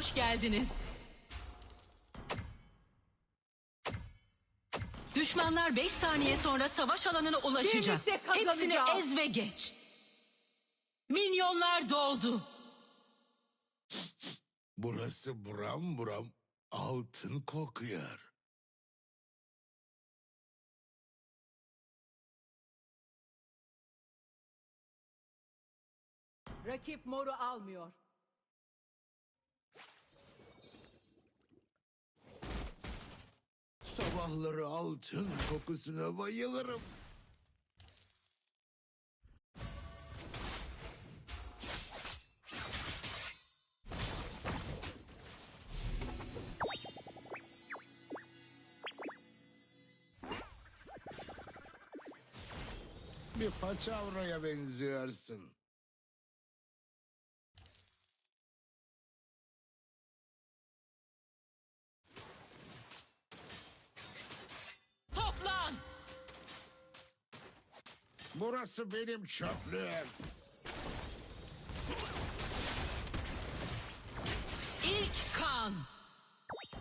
hoş geldiniz. Düşmanlar 5 saniye sonra savaş alanına ulaşacak. Hepsini ez ve geç. Minyonlar doldu. Burası buram buram altın kokuyor. Rakip moru almıyor. Sabahları altın kokusuna bayılırım. Bir paçavraya benziyorsun. Burası benim çöplüğüm. İlk kan.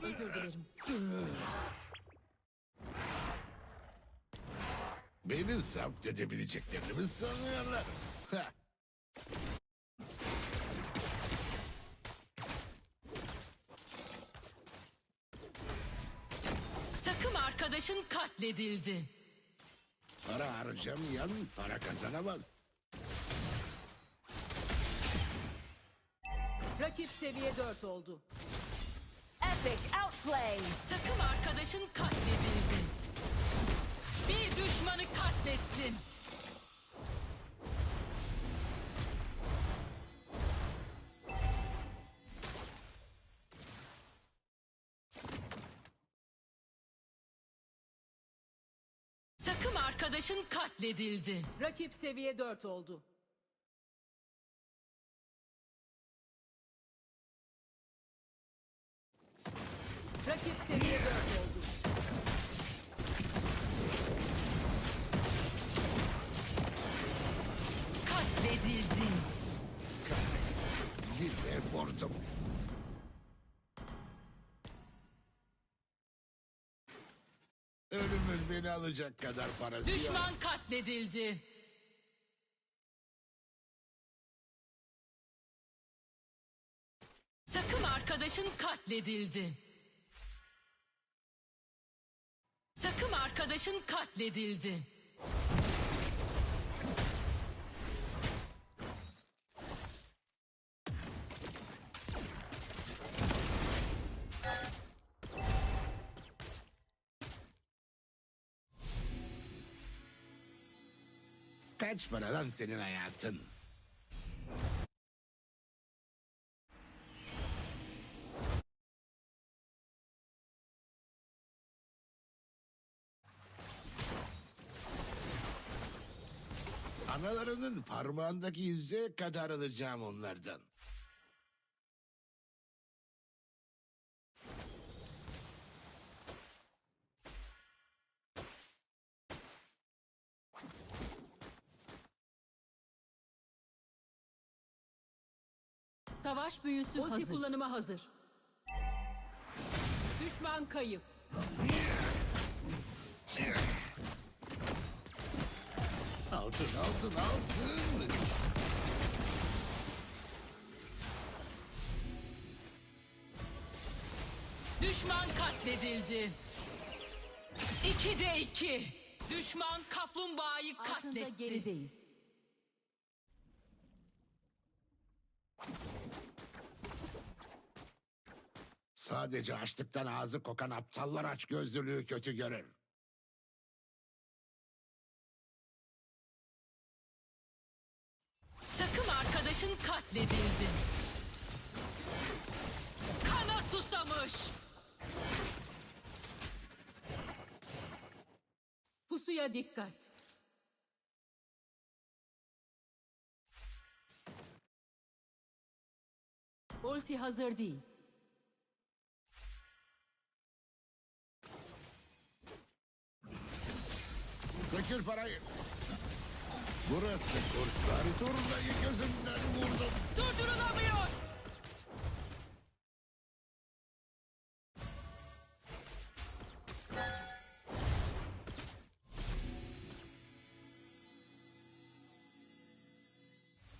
Özür dilerim. Beni zapt edebileceklerini mi sanıyorlar? Heh. Takım arkadaşın katledildi. Para harcamayan para kazanamaz. Rakip seviye 4 oldu. Epic outplay. Takım arkadaşın katledildi. Bir düşmanı katlettin. Takım arkadaşın katledildi. Rakip seviye 4 oldu. Rakip seviye 4 oldu. Katledildin. Gitme vurdum. Beni alacak kadar parası yok. Düşman katledildi. Takım arkadaşın katledildi. Takım arkadaşın katledildi. Kaç para lan senin hayatın? Analarının parmağındaki yüzeye kadar alacağım onlardan. Savaş büyüsü Ulti hazır. kullanıma hazır. Düşman kayıp. Altın, altın, altın. Düşman katledildi. İki de iki. Düşman kaplumbağayı Altında katletti. gerideyiz. Sadece açlıktan ağzı kokan aptallar aç gözlülüğü kötü görür. Takım arkadaşın katledildi. Kana susamış. Pusuya dikkat. Ulti hazır değil. Sökül parayı. Burası kurtlar. Turnayı gözümden vurdum. Durdurulamıyor.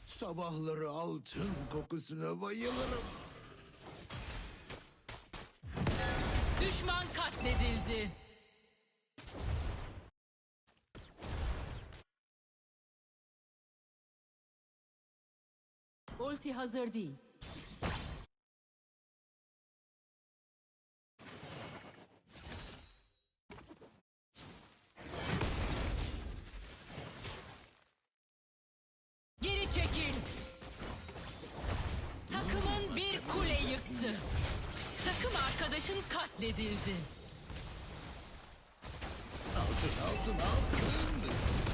Sabahları altın kokusuna bayılırım. Düşman katledildi. Ulti hazır değil. Geri çekil. Takımın bir kule yıktı. Takım arkadaşın katledildi. Altın altın altın.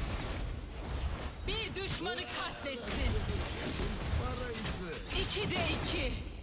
Bir düşmanı katlettin. İki de iki.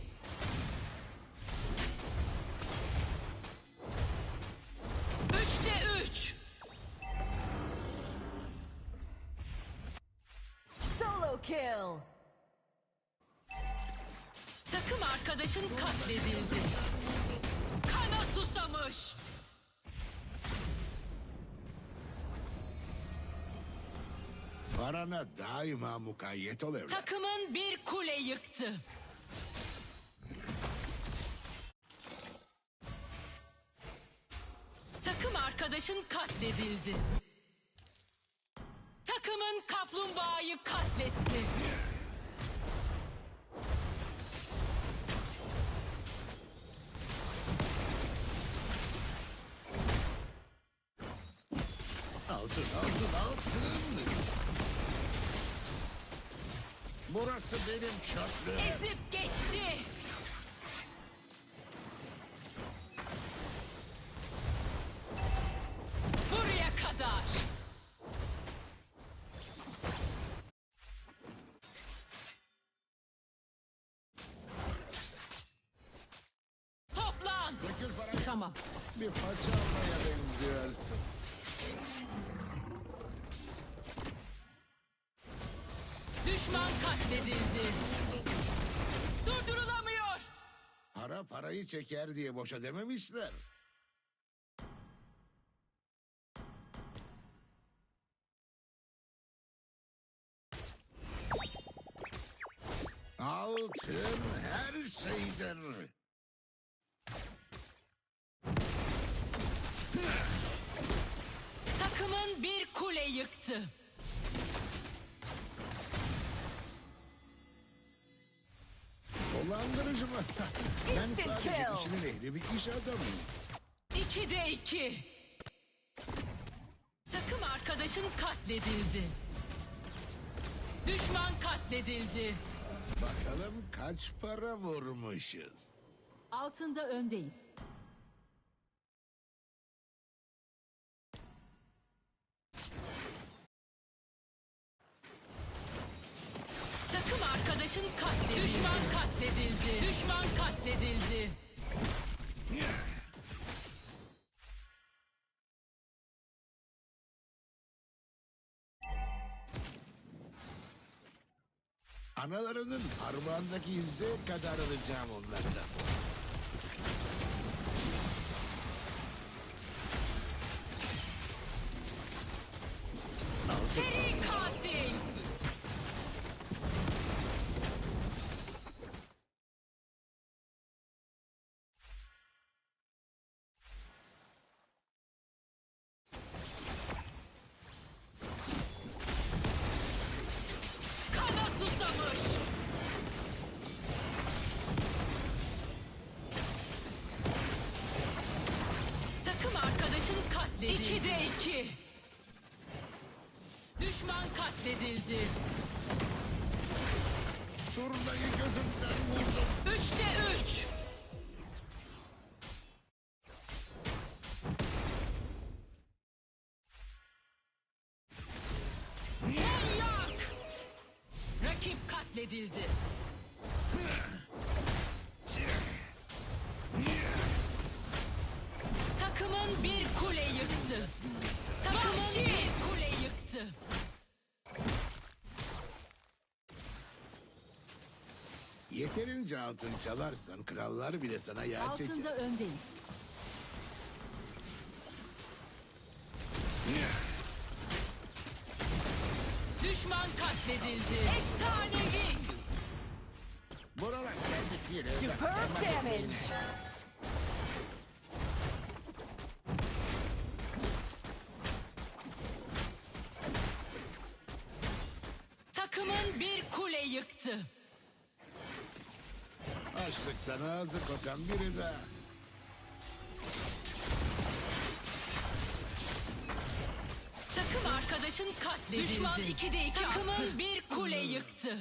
Parana daima mukayyet ol evlat. Takımın bir kule yıktı. Takım arkadaşın katledildi. Takımın kaplumbağayı katletti. Altın altın altın. Burası benim köprüm. Ezip geçti. Düşman katledildi. Durdurulamıyor. Para parayı çeker diye boşa dememişler. Katledildi. Düşman katledildi. Bakalım kaç para vurmuşuz. Altında öndeyiz. Analarının parmağındaki yüzeye kadar alacağım onlardan. Katledildi. Takımın bir kule yıktı. Takımın bir kule yıktı. Yeterince altın çalarsan krallar bile sana yağ çeker. Altında öndeyiz. Düşman katledildi. Efsanevi. Buralar geldik yine. Superb damage. Takımın bir kule yıktı. Açlıktan ağzı kokan biri daha. Takım arkadaşın katledildi. Düşman 2'de 2 Takımın attı. bir kule yıktı.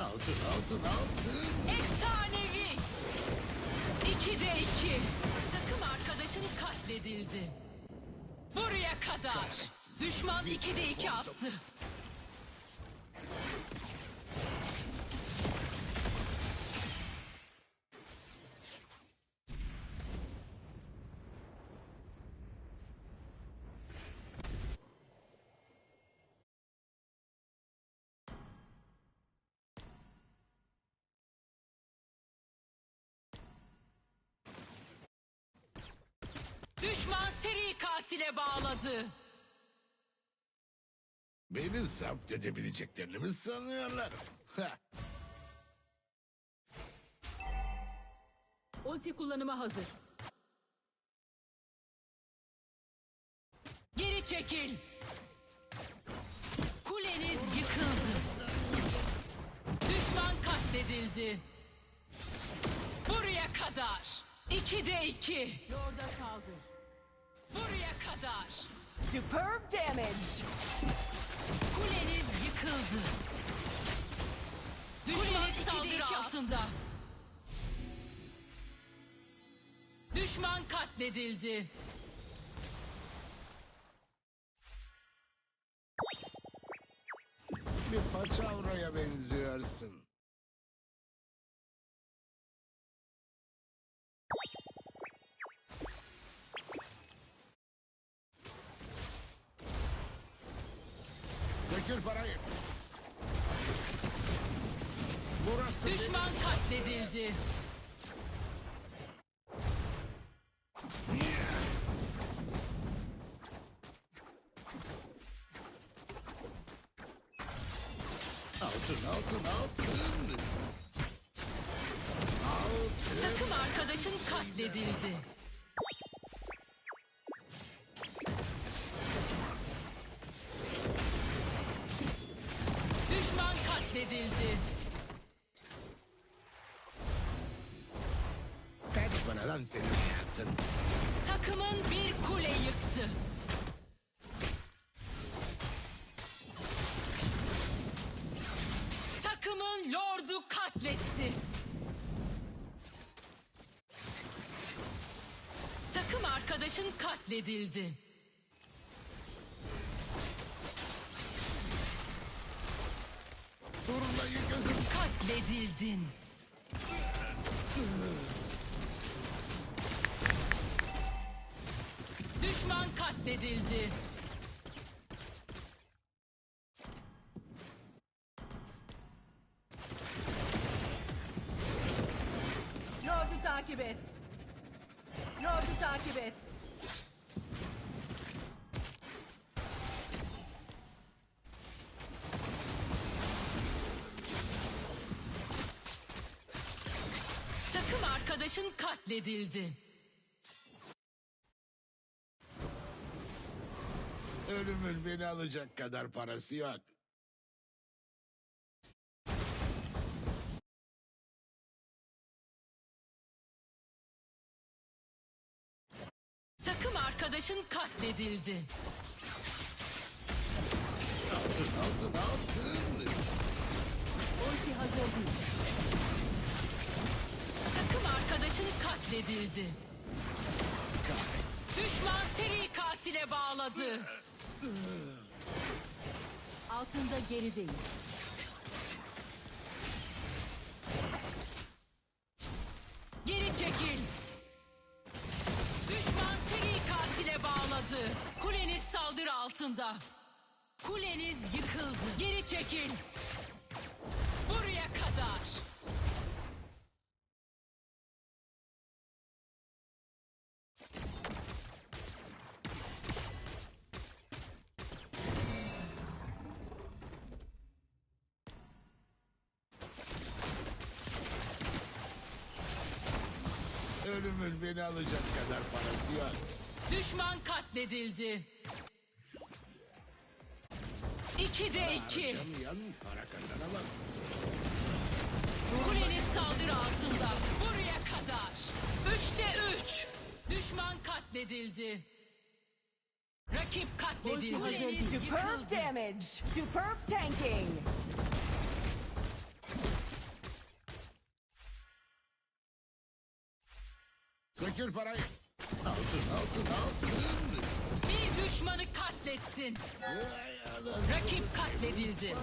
Altın altın altın. Efsanevi. 2'de 2. Takım arkadaşın katledildi. Buraya kadar. Düşman 2'de 2 attı. Katile bağladı. Beni zapt edebileceklerini mi sanıyorlar? Heh. Ulti kullanıma hazır. Geri çekil. Kuleniz yıkıldı. Düşman katledildi. Buraya kadar. İkide iki. Lord'a saldır. Buraya kadar. Superb damage. Kuleniz yıkıldı. Düşman saldırı altında. Düşman katledildi. Bir paçavraya benziyorsun. Sökül parayı. Burası Düşman katledildi. altın altın altın. Altın. Takım arkadaşın katledildi. Katledildi. Turnayı gözüm. Katledildin. Düşman katledildi. Lord'u takip et. Lord'u takip et. Katledildi. Ölümün beni alacak kadar parası yok. Takım arkadaşın katledildi. Altın altın altın. Ulti hazır değil. Arkadaşın katledildi. Düşman seri katile bağladı. Altında geri değil. Geri çekil. Düşman seri katile bağladı. Kuleniz saldırı altında. Kuleniz yıkıldı. Geri çekil. Beni alacak kadar parası yok. Düşman katledildi. 2'de 2. Harcamayan para kazanamaz. Kuleniz saldırı altında. Buraya kadar. 3'te 3. Düşman katledildi. Rakip katledildi. Kuleniz Superb yıkıldı. damage. Superb tanking. Sökül parayı. Altın altın altın. Bir düşmanı katlettin. Rakip katledildi. parası.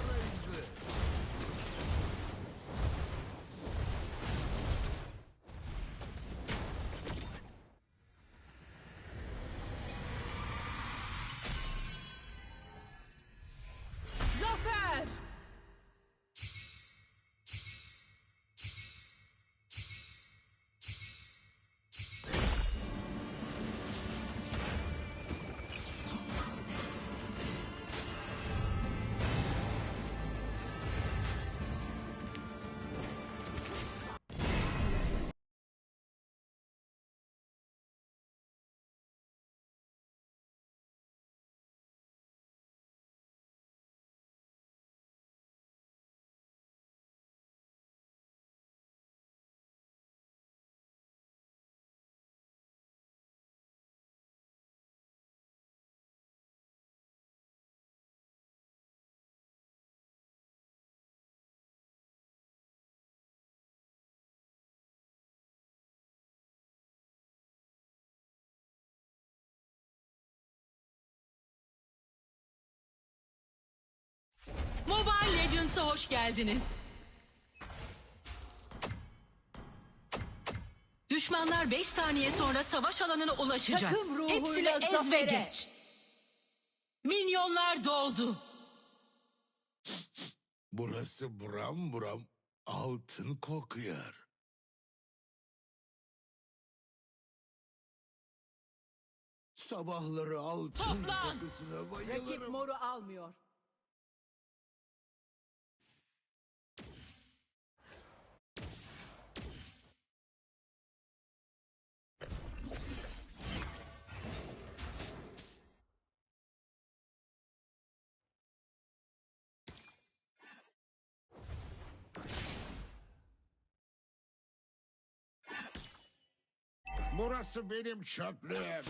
Legends'a hoş geldiniz. Düşmanlar 5 saniye sonra savaş alanına ulaşacak. Takım ruhuyla Hepsini ez ve zafere. geç. Minyonlar doldu. Burası buram buram altın kokuyor. Sabahları altın Toplan! kokusuna Rakip bayılırım. moru almıyor. Burası benim çöplüğüm.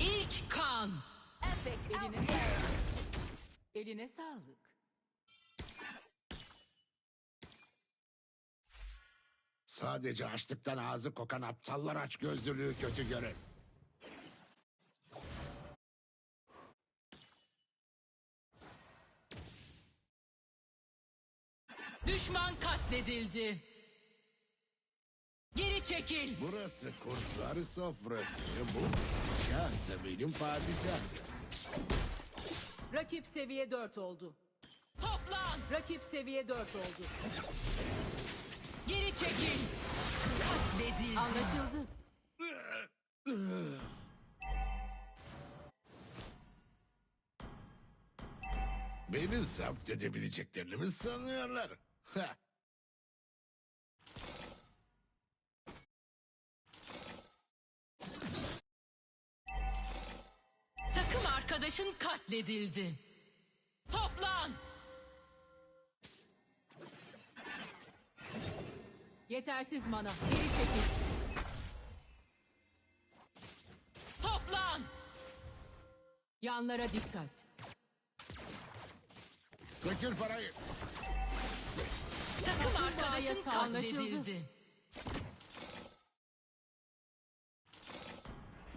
İlk kan. Epic Eline sağlık. Eline sağlık. Sadece açlıktan ağzı kokan aptallar aç gözlülüğü kötü görür. Düşman katledildi. Geri çekil. Burası kurtlar sofrası. Bu şah da benim padişahım. Rakip seviye 4 oldu. Toplan. Rakip seviye 4 oldu. Geri çekil. Katledildi. Anlaşıldı. Beni zapt edebileceklerini mi sanıyorlar? Heh. Arkadaşın katledildi. Toplan. Yetersiz mana. Geri çekil. Toplan. Yanlara dikkat. Sökül parayı. Takım arkadaşın katledildi.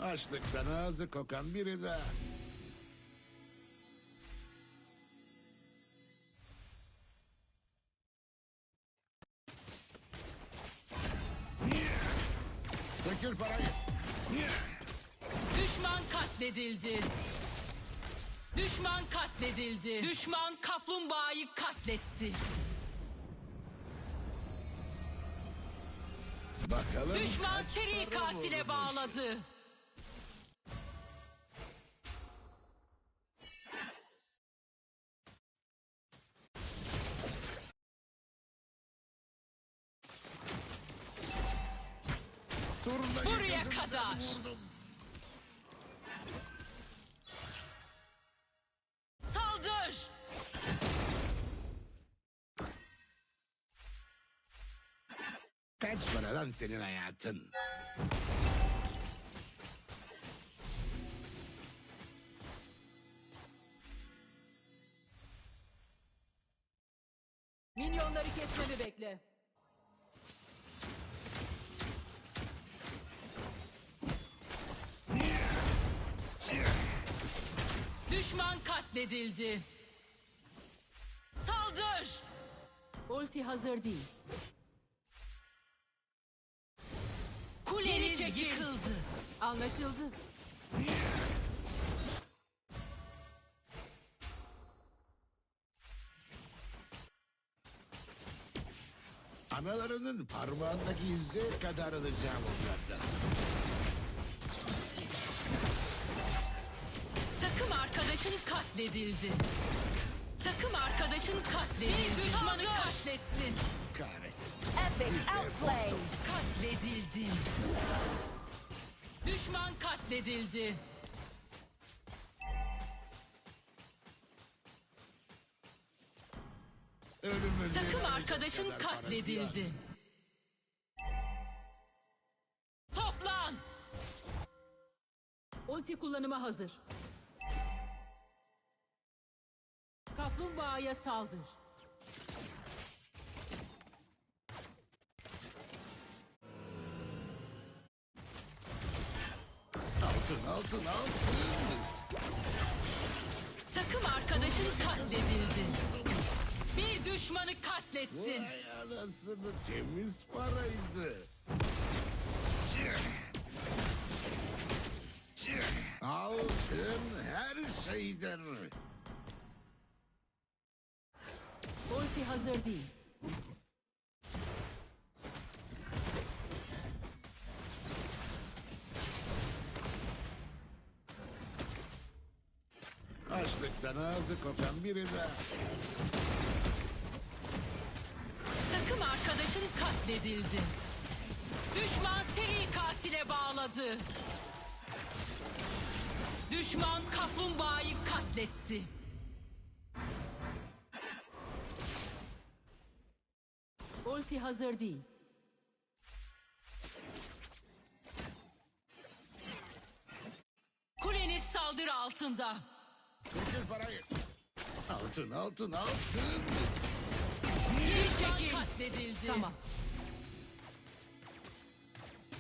Açlıktan ağzı kokan biri daha. Sökül parayı. Düşman katledildi. Düşman katledildi. Düşman kaplumbağayı katletti. Bakalım. Düşman seri katile bağladı. Turnayı Buraya kadar. Saldır! Kaç para lan senin hayatın? Katledildi. Saldır! Ulti hazır değil. Kuleniz yıkıldı. Anlaşıldı. Analarının parmağındaki ize kadar alacağım onlardan. Arkadaşın katledildi. Takım arkadaşın katledildi. Düşmanı katlettin. Kahretsin. Epic outplay. Katledildin. Düşman katledildi. Ölümün Takım arkadaşın katledildi. Toplan! Ulti kullanıma hazır. Kaplumbağaya saldır. Altın altın altın. Takım arkadaşın katledildi. Bir düşmanı katlettin. Vay anasını temiz paraydı. Altın her şeydir. Ulti hazır değil. Açlıktan ağzı kokan biri de. Takım arkadaşın katledildi. Düşman seri katile bağladı. Düşman kaplumbağayı katletti. Ulti hazır değil. Kuleniz saldırı altında. Çekil parayı. Altın altın altın. Düşman katledildi. Tamam.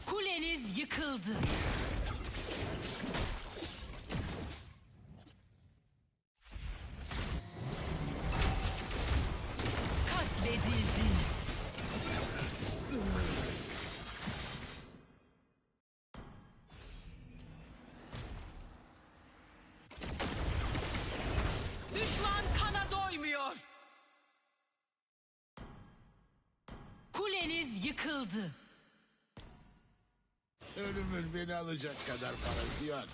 Kuleniz yıkıldı. Yıkıldı. Ölümün beni alacak kadar parası yok.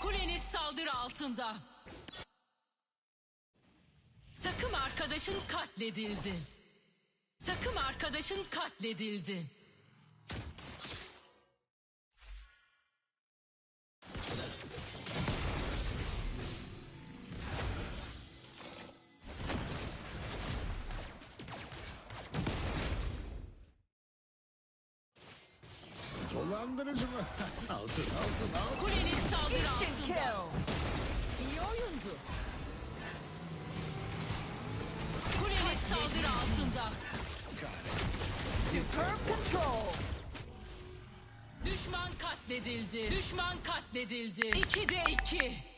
Kuleniz saldırı altında. Takım arkadaşın katledildi. Takım arkadaşın katledildi. Sandınız mı? altın, altın, altın. Kuleniz saldırı altında. İyi oyundu. Kuleniz saldırı altında. Superb control. Düşman katledildi. Düşman katledildi. 2'de 2.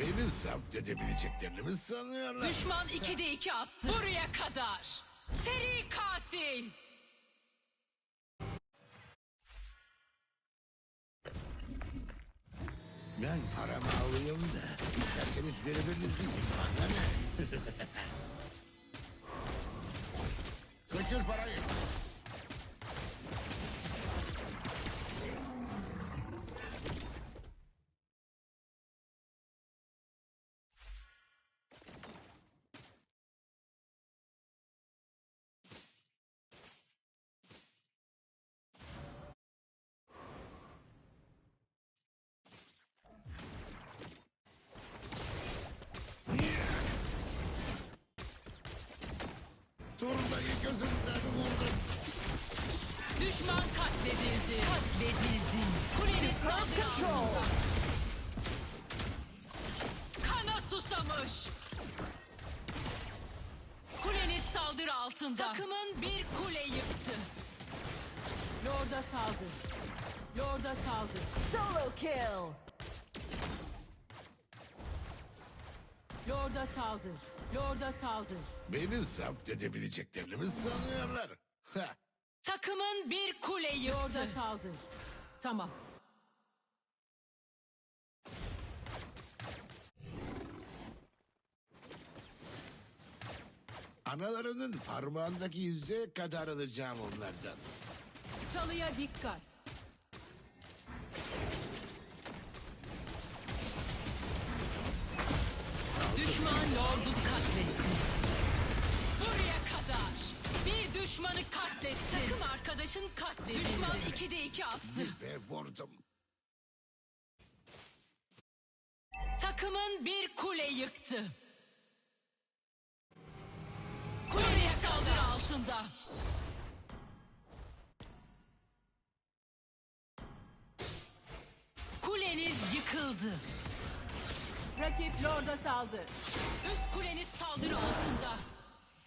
Beni zapt edebileceklerini mi sanıyorlar? Düşman 2'de 2 attı. Buraya kadar. Seri katil. Ben paramı alayım da isterseniz birbirinizi ne? Sökül parayı. Turnayı gözümden vurdum. Düşman katledildi. Katledildi. Kuleniz saldırı altında. Kana susamış. Kuleniz saldırı altında. Takımın bir kule yıktı. Lord'a saldır. Lord'a saldır. Solo kill. Lord'a saldır. Lord'a saldır. Beni zapt edebileceklerini mi sanıyorlar? Heh. Takımın bir kule Lord'a yıktı. saldır. Tamam. Analarının parmağındaki yüzeye kadar alacağım onlardan. Çalıya dikkat. Buraya kadar. Bir düşmanı katletti. Takım arkadaşın katledildi. Düşman 2'de 2 attı. Ve vurdum. Takımın bir kule yıktı. Kuleye saldırı altında. Kuleniz yıkıldı. Rakip Lord'a saldır. Üst kuleniz saldırı altında.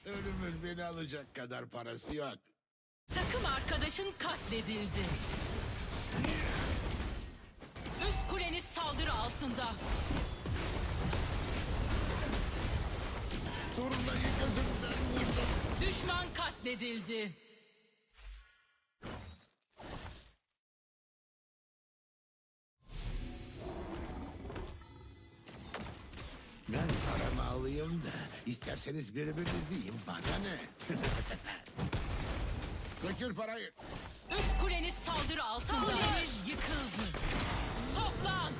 Ölümün beni alacak kadar parası yok. Takım arkadaşın katledildi. Üst kuleniz saldırı altında. Turnayı gözümden vurdum. Düşman katledildi. Ben paramı alayım da isterseniz birbirinizi yiyin bana ne? Sökül parayı. Üst kuleniz saldırı altında. Kuleniz yıkıldı. Toplan.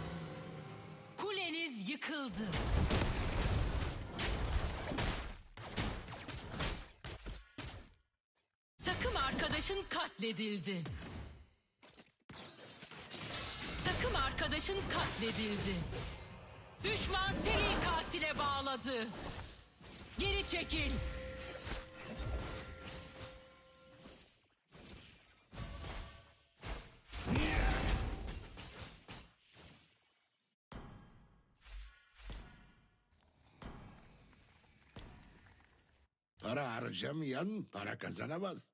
Kuleniz yıkıldı. Takım arkadaşın katledildi. Takım arkadaşın katledildi. Düşman seri katile bağladı. Geri çekil. Para harcamayan para kazanamaz.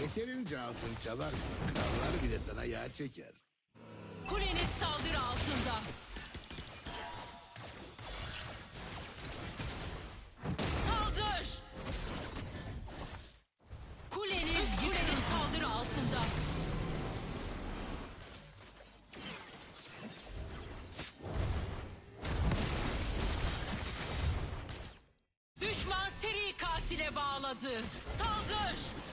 Yeterince altın çalarsan krallar bile sana yağ çeker. Kuleniz saldırı altında. Saldır! Kuleniz kuleniz saldırı altında. Düşman seri katile bağladı. Saldır!